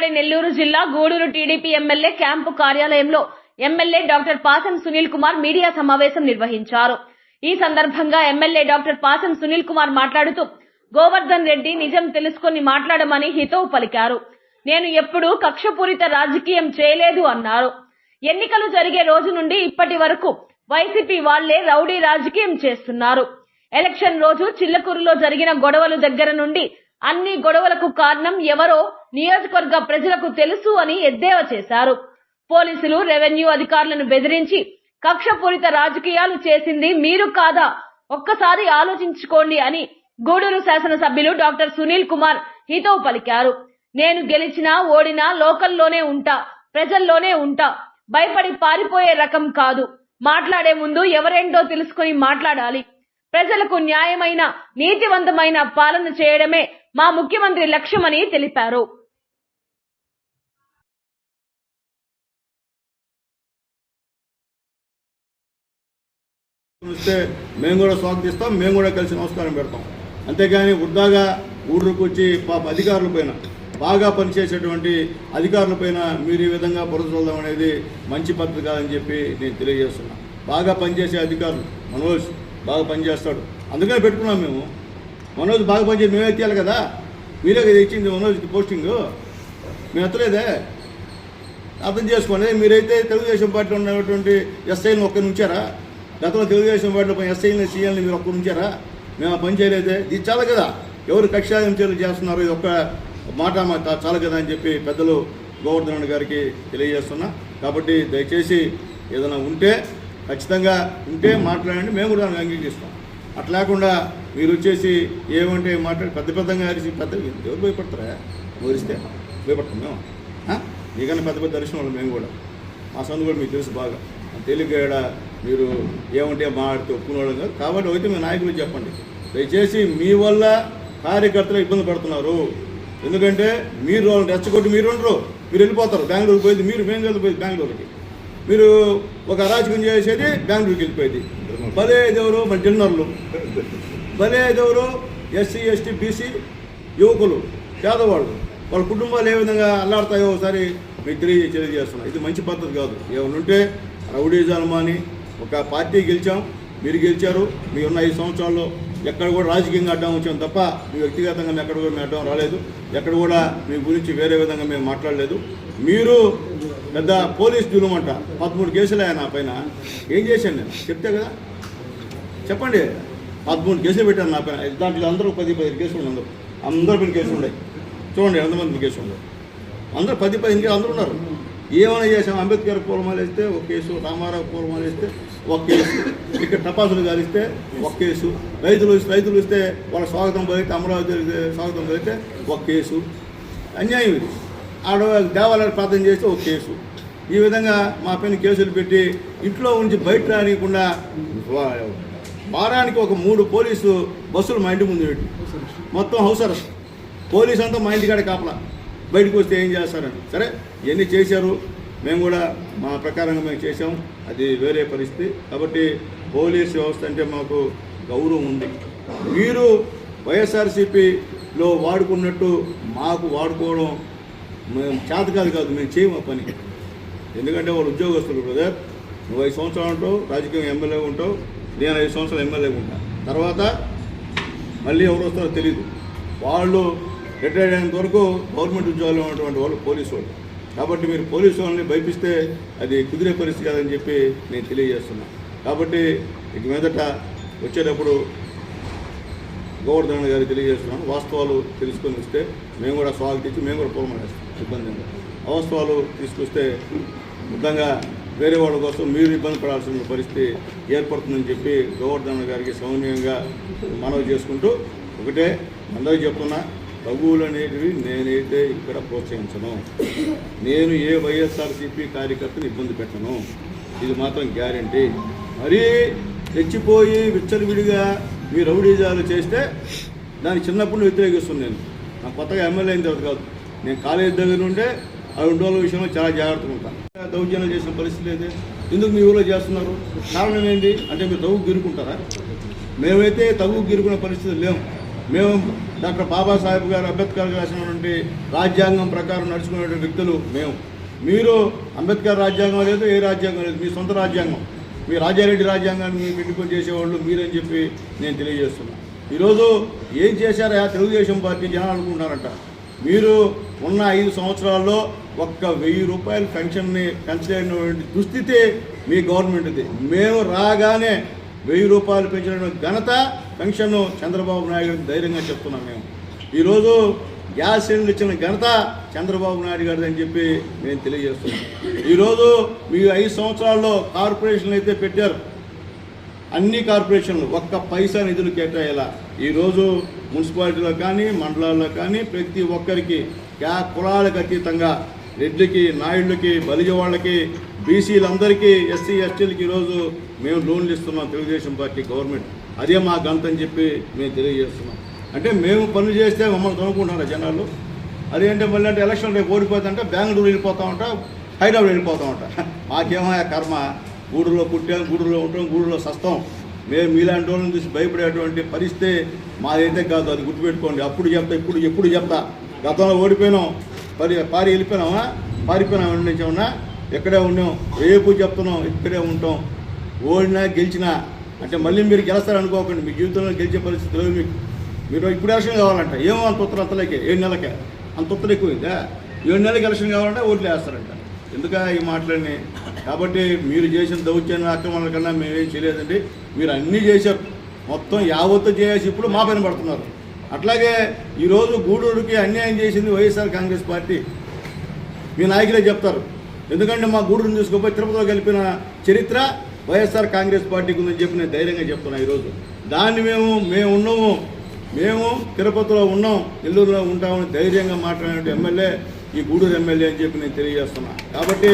ఉమ్మడి నెల్లూరు జిల్లా Gudur TDP MLA camp కార్యాలయంలో MLA doctor Pasam Sunil Kumar media సమావేశం నిర్వహించారు. ఈ సందర్భంగా ఎమ్మెల్యే డాక్టర్ పాసం సునీల్ కుమార్ మాట్లాడుతూ గోవర్ధన్ రెడ్డి నిజం తెలుసుకుని మాట్లాడమని హితవు పలికారు. నేను ఎప్పుడూ కక్షపూరిత రాజకీయం చేయలేదు అన్నారు. ఎన్నికలు జరిగే రోజు నుండి ఇప్పటి వరకు వైసీపీ వాళ్ళే రౌడీ రాజకీయం చేస్తున్నారు. ఎలక్షన్ రోజు చిల్లకూరులో జరిగిన గొడవలు దగ్గర నుండి అన్ని గొడవలకు కారణం ఎవరో నియోజకవర్గ ప్రజలకు తెలుసు అని ఎద్దేవా చేశారు. పోలీసులు రెవెన్యూ అధికారులను బెదిరించి కక్షపూరిత రాజకీయాలు చేసింది మీరు కాదా? ఒక్కసారి ఆలోచించుకోండి అని గూడూరు శాసనసభ్యులు డాక్టర్ సునీల్ కుమార్ హితవు పలికారు. నేను గెలిచినా ఓడినా లోకల్లోనే ఉంటా ప్రజల్లోనే ఉంటా. భయపడి పారిపోయే రకం కాదు. మాట్లాడే ముందు ఎవరేంటో తెలుసుకుని మాట్లాడాలి. ప్రజలకు న్యాయమైన నీతివంతమైన పాలన చేయడమే మా ముఖ్యమంత్రి లక్ష్యమని తెలిపారు. వస్తే మేము కూడా స్వాగతిస్తాం మేము కూడా కలిసి నమస్కారం పెడతాం. అంతేగాని వృద్ధాగా ఊళ్ళకి వచ్చి పాప అధికారుల పైన బాగా పనిచేసేటువంటి అధికారుల పైన మీరు ఈ విధంగా బురద అనేది మంచి పద్ధతి కాదని చెప్పి నేను తెలియజేస్తున్నా. బాగా పనిచేసే అధికారులు మనోజ్ బాగా పనిచేస్తాడు. అందుకనే పెట్టుకున్నాం మేము. మనోజ్ బాగా పనిచేసి మేమే ఎత్తాలి కదా? మీరే కదా ఇచ్చింది మనోజ్కి పోస్టింగ్? మేము ఎత్తలేదే? అర్థం చేసుకోండి. మీరైతే తెలుగుదేశం పార్టీలో ఉన్నటువంటి ఎస్ఐని ఒక్కరిని ఉంచారా? గతంలో తెలుగుదేశం పార్టీలో పైన ఎస్ఐని సీఎల్ని మీరు ఒక్కరు ఉంచారా? మేము ఆ పని చేయలేదే. ఇది చాలా కదా ఎవరు కక్షాయం చర్యలు చేస్తున్నారు ఇది ఒక్క మాట మాకు చాలా కదా అని చెప్పి పెద్దలు గోవర్ధన్ రెడ్డి గారికి తెలియజేస్తున్నా. కాబట్టి దయచేసి ఏదైనా ఉంటే ఖచ్చితంగా ఉంటే మాట్లాడండి. మేము కూడా అంగీకరిస్తాం. అట్లా లేకుండా మీరు వచ్చేసి ఏమంటే మాట్లాడి పెద్ద పెద్దగా అరిసి పెద్ద ఎవరు భయపడతారా? వరిస్తే భయపడతాం మేము. మీకన్నా పెద్ద పెద్ద దర్శనం వాళ్ళు మేము కూడా. మా సందు కూడా మీకు తెలుసు బాగా. తేలిగ్గాడ మీరు ఏమంటే మాట్లాడితే ఒప్పుకునేవాళ్ళం కాదు. కాబట్టి అయితే మీ నాయకులు చెప్పండి. దయచేసి మీ వల్ల కార్యకర్తలు ఇబ్బంది పడుతున్నారు. ఎందుకంటే మీరు వాళ్ళని రెచ్చగొట్టి మీరు ఉండరు. మీరు వెళ్ళిపోతారు. బెంగళూరు పోయింది మీరు మేము వెళ్ళిపోయింది బెంగళూరుకి. మీరు ఒక అరాచకం చేసేది బెంగళూరుకి వెళ్ళిపోయింది. భలే ఎవరు మన డిన్నర్లు భలే ఎవరు ఎస్సీ ఎస్టీ బీసీ యువకులు పేదవాళ్ళు. వాళ్ళ కుటుంబాలు ఏ విధంగా అల్లాడతాయో ఒకసారి మీకు తెలియ తెలియజేస్తున్నాం. ఇది మంచి పద్ధతి కాదు. ఏమైనా ఉంటే రౌడీజాలమా అని ఒక పార్టీ గెలిచాం మీరు గెలిచారు మీ ఉన్న ఐదు సంవత్సరాల్లో ఎక్కడ కూడా రాజకీయంగా అడ్డం వచ్చాం తప్ప మీ వ్యక్తిగతంగా ఎక్కడ కూడా మేము అడ్డం రాలేదు. ఎక్కడ కూడా మీ గురించి వేరే విధంగా మేము మాట్లాడలేదు. మీరు పెద్ద పోలీస్ దులుమంట పదమూడు కేసులు ఆయన నా పైన. ఏం చేశాను నేను? చెప్తే కదా? చెప్పండి. పదమూడు కేసులు పెట్టాను నా పైన. దాంట్లో అందరూ పది పదిహేను కేసులు ఉన్నారు. అందరూ అందరూ పైన కేసులు ఉన్నాయి. చూడండి ఎంతమంది కేసులు ఉన్నాయి. అందరూ పది పదిహేను కేసులు అందరూ ఉన్నారు. ఏమైనా చేసాం అంబేద్కర్ పూలమాలు వేస్తే ఒక కేసు రామారావు పూలమాలు వేస్తే ఒక కేసు ఇక్కడ టపాసులు కాలిస్తే ఒక కేసు రైతులు రైతులు ఇస్తే వాళ్ళ స్వాగతం పోయితే అమరావతి స్వాగతం పోయితే ఒక కేసు. అన్యాయం ఇది. ఆడ దేవాలయాలు ప్రార్థన చేస్తే ఒక కేసు. ఈ విధంగా మా పైన కేసులు పెట్టి ఇంట్లో ఉంచి బయట రానియకుండా వారానికి ఒక మూడు పోలీసు బస్సులు మా ఇంటి ముందు పెట్టి. మొత్తం హౌస్ అరెస్ట్. పోలీసు అంతా మా ఇంటికాడ కాపలా. బయటకు వస్తే ఏం చేస్తారని. సరే ఇవన్నీ చేశారు. మేము కూడా మా ప్రకారంగా మేము చేసాం అది వేరే పరిస్థితి. కాబట్టి పోలీస్ వ్యవస్థ అంటే మాకు గౌరవం ఉంది. మీరు వైఎస్ఆర్సీపీలో వాడుకున్నట్టు మాకు వాడుకోవడం మేము చేత కాదు కాదు మేము చేయము ఆ పని. ఎందుకంటే వాళ్ళు ఉద్యోగస్తులు బ్రదర్. నువ్వు ఐదు సంవత్సరాలు ఉంటావు రాజకీయం ఎమ్మెల్యే ఉంటావు. నేను ఐదు సంవత్సరాలు ఎమ్మెల్యే ఉంటాను తర్వాత మళ్ళీ ఎవరు వస్తారో తెలియదు వాళ్ళు రిటైర్డ్ అయినంత వరకు గవర్నమెంట్ ఉద్యోగాలు ఉన్నటువంటి వాళ్ళు పోలీసు వాళ్ళు. కాబట్టి మీరు పోలీసు వాళ్ళని భయపిస్తే అది కుదిరే పరిస్థితి కాదని చెప్పి నేను తెలియజేస్తున్నా. కాబట్టి ఇక మీదట వచ్చేటప్పుడు గోవర్ధన్ గారికి తెలియజేస్తున్నాను. వాస్తవాలు తెలుసుకొని వస్తే మేము కూడా స్వాగతించి మేము కూడా పూర్వమనేస్తాం ఇబ్బంది లేదు. అవాస్తవాలు తీసుకొస్తే మొత్తంగా వేరే వాళ్ళ కోసం మీరు ఇబ్బంది పడాల్సిన పరిస్థితి ఏర్పడుతుందని చెప్పి గోవర్ధన్ గారికి సౌమ్యంగా మనవి చేసుకుంటూ ఒకటే అందరికీ చెప్తున్నా. తగువులు అనేటివి నేనైతే ఇక్కడ ప్రోత్సహించను. నేను ఏ వైఎస్ఆర్సీపీ కార్యకర్తను ఇబ్బంది పెట్టను. ఇది మాత్రం గ్యారంటీ. మరీ తెచ్చిపోయి విచ్చలవిడిగా మీ రౌడీజాలు చేస్తే దాన్ని చిన్నప్పుడు వ్యతిరేకిస్తున్నాను నేను. నాకు కొత్తగా ఎమ్మెల్యే అయిన తర్వాత కాదు. నేను కాలేజీ దగ్గర నుండే ఆ రెండు రోజుల విషయంలో చాలా జాగ్రత్తగా ఉంటాను దౌర్జన్యాలు చేసిన పరిస్థితి లేదు. ఎందుకు మీ ఊళ్ళో చేస్తున్నారు? కారణం ఏంటి? అంటే మీరు తగు గిరుకుంటారా? మేమైతే తగు గిరుకునే పరిస్థితి లేము మేము డాక్టర్ బాబాసాహెబ్ గారు అంబేద్కర్ గారు రాసినటువంటి రాజ్యాంగం ప్రకారం నడుచుకునేటువంటి వ్యక్తులు మేము. మీరు అంబేద్కర్ రాజ్యాంగం లేదు ఏ రాజ్యాంగం లేదు మీ సొంత రాజ్యాంగం. మీ రాజారెడ్డి రాజ్యాంగాన్ని పెట్టుకొని చేసేవాళ్ళు మీరని చెప్పి నేను తెలియజేస్తున్నాను ఈరోజు ఏం చేశారా? తెలుగుదేశం పార్టీ జనాలు అనుకుంటున్నారంట. మీరు ఉన్న ఐదు సంవత్సరాల్లో ఒక్క వెయ్యి రూపాయల పెన్షన్ని పెంచలేనటువంటి దుస్థితి మీ గవర్నమెంట్ది. మేము రాగానే వెయ్యి రూపాయలు పెంచిన ఘనత పెన్షన్ చంద్రబాబు నాయుడు ధైర్యంగా చెప్తున్నాం మేము. ఈరోజు గ్యాస్ సిలిండర్ ఇచ్చిన ఘనత చంద్రబాబు నాయుడు గారిది అని చెప్పి మేము తెలియజేస్తున్నాం. ఈరోజు మీ ఐదు సంవత్సరాల్లో కార్పొరేషన్లు అయితే పెట్టారు. అన్ని కార్పొరేషన్లు ఒక్క పైసా నిధులు కేటాయేలా. ఈరోజు మున్సిపాలిటీలో కానీ మండలాల్లో కానీ ప్రతి ఒక్కరికి కులాలకు అతీతంగా రెడ్లకి నాయుళ్ళకి బలిజ వాళ్ళకి బీసీలందరికీ ఎస్సీ ఎస్టీలకి ఈరోజు మేము లోన్లు ఇస్తున్నాం తెలుగుదేశం పార్టీ గవర్నమెంట్. అదే మా గంత అని చెప్పి మేము తెలియజేస్తున్నాం. అంటే మేము పనులు చేస్తే మమ్మల్ని కనుక్కుంటున్నారు జనాలు. అదేంటే మళ్ళీ అంటే ఎలక్షన్ రేపు ఓడిపోతుంటే బెంగళూరు వెళ్ళిపోతా ఉంటా హైదరాబాద్ వెళ్ళిపోతా ఉంటా. మాకేమో ఆ కర్మ? గూడులో పుట్టాం గూడులో ఉంటాం గూడులో సస్తాం. మేము మీలాంటి వాళ్ళని చూసి భయపడేటువంటి పరిస్థితి మాదైతే కాదు అది గుర్తుపెట్టుకోండి. అప్పుడు చెప్తా ఇప్పుడు ఎప్పుడు చెప్తా. గతంలో ఓడిపోయినాం. పరి పారి వెళ్ళిపోయినామా పారిపోయినాం నుంచి ఉన్నా ఎక్కడే ఉన్నాం. రేపు చెప్తున్నాం ఇక్కడే ఉంటాం. ఓడినా గెలిచినా. అంటే మళ్ళీ మీరు గెలుస్తారనుకోకండి మీ జీవితంలో గెలిచే పరిస్థితి లేదు మీకు. మీరు ఇప్పుడు ఎలక్షన్ కావాలంట. ఏమో అంత ఉత్తరం అంతలేకే ఏడు నెలకే అంత ఉత్తరం ఎక్కువైందా? ఏడు నెలలకి ఎలక్షన్ కావాలంటే ఓట్లు వేస్తారంట. ఎందుక ఈ మాటలన్నీ? కాబట్టి మీరు చేసిన దౌత్యాన్ని అక్రమాల కన్నా మేమేం చేయలేదండి. మీరు అన్నీ చేశారు. మొత్తం యావత్తు చేసి ఇప్పుడు మా పైన పడుతున్నారు. అట్లాగే ఈరోజు గూడూరుకి అన్యాయం చేసింది వైఎస్ఆర్ కాంగ్రెస్ పార్టీ. మీ నాయకులే చెప్తారు. ఎందుకంటే మా గూడూరుని తీసుకుపోయి తిరుపతిలో కలిపిన చరిత్ర వైఎస్ఆర్ కాంగ్రెస్ పార్టీకి ఉందని చెప్పి నేను ధైర్యంగా చెప్తున్నా ఈరోజు. దాన్ని మేము మేము ఉన్నాము. మేము తిరుపతిలో ఉన్నాం. నెల్లూరులో ఉంటామని ధైర్యంగా మాట్లాడే ఎమ్మెల్యే ఈ గూడూరు ఎమ్మెల్యే అని చెప్పి నేను తెలియజేస్తున్నా. కాబట్టి